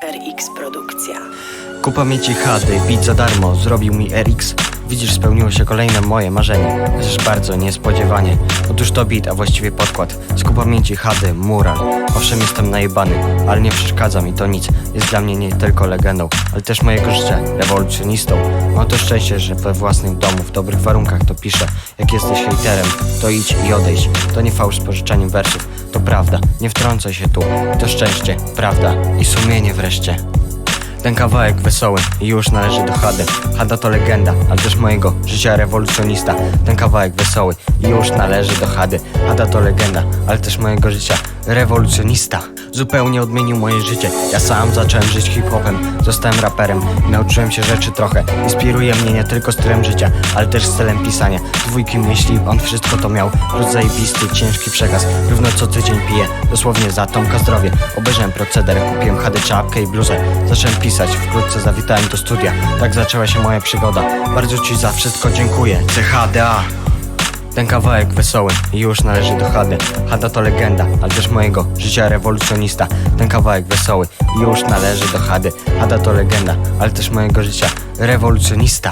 FRX Produkcja. Kupa mieci HD, beat za darmo, zrobił mi RX Widzisz, spełniło się kolejne moje marzenie. Chociaż bardzo niespodziewanie. Otóż to beat, a właściwie podkład. Z kupa mieci HD, mural. Owszem, jestem najebany, ale nie przeszkadza mi to nic. Jest dla mnie nie tylko legendą, ale też mojego życia, rewolucjonistą. Mam to szczęście, że we własnym domu, w dobrych warunkach to piszę. Jak jesteś hejterem, to idź i odejdź. To nie fałsz z pożyczaniem wersów, to prawda Nie wtrącaj się tu, to szczęście, prawda i sumienie wreszcie ten kawałek wesoły i już należy do Hady. Hada to legenda, ale też mojego życia rewolucjonista. Ten kawałek wesoły i już należy do Hady. Hada to legenda, ale też mojego życia rewolucjonista Zupełnie odmienił moje życie. Ja sam zacząłem żyć hip-hopem Zostałem raperem. I nauczyłem się rzeczy trochę. Inspiruje mnie nie tylko stylem życia, ale też stylem pisania. Dwójki myśli, on wszystko to miał. Plus zajebisty, ciężki przekaz. Równo co tydzień piję, dosłownie za Tomka zdrowie. Obejrzałem proceder, kupiłem HD czapkę i bluzę. Zacząłem pisać, wkrótce zawitałem do studia. Tak zaczęła się moja przygoda. Bardzo Ci za wszystko dziękuję. CHDA ten kawałek wesoły i już należy do Hady. Hada to legenda, ale też mojego życia rewolucjonista. Ten kawałek wesoły i już należy do Hady. Hada to legenda, ale też mojego życia rewolucjonista